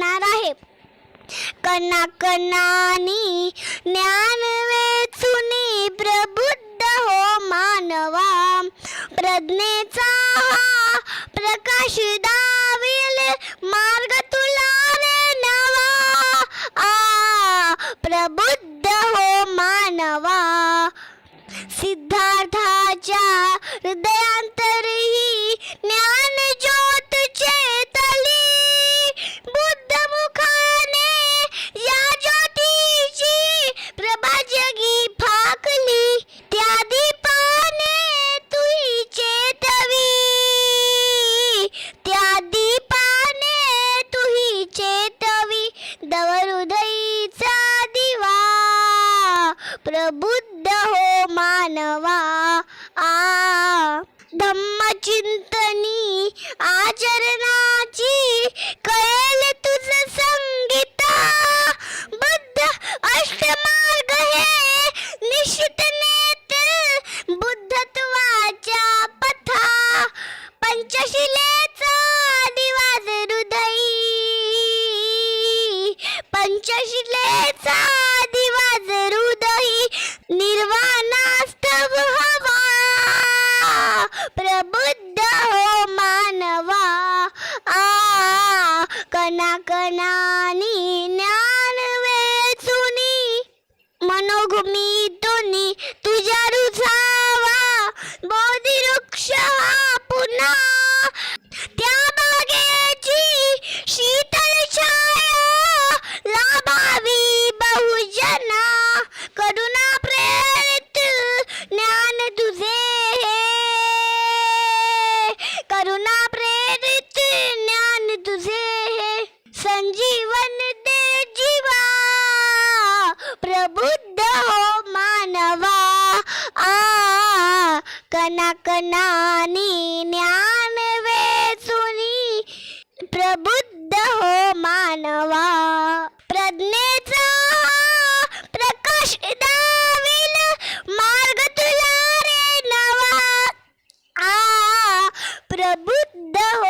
करणार आहे. कणा कणानी ज्ञान वेचुनी प्रबुद्ध हो मानवा. प्रज्ञेचा हा प्रकाश दाविल मार्ग तुला रे नवा. आ प्रबुद्ध हो मानवा. सिद्धार्थाच्या हृदयांतरही प्रबुद्ध हो मानवा. आ. धम्मचिंतनी आचरण कणाकणानी ज्ञान वेचुनी मनोगुमीतूनी तुझ्या रुचावा बोधी वृक्ष पुन्हा संजीवन दे जीवा प्रबुद्ध हो मानवा. आ कना कनानी ज्ञान वेचुनी प्रबुद्ध हो मानवा. प्रज्ञेचा प्रकाश दाविल मार्ग तुला रे नवा. आ प्रबुद्ध हो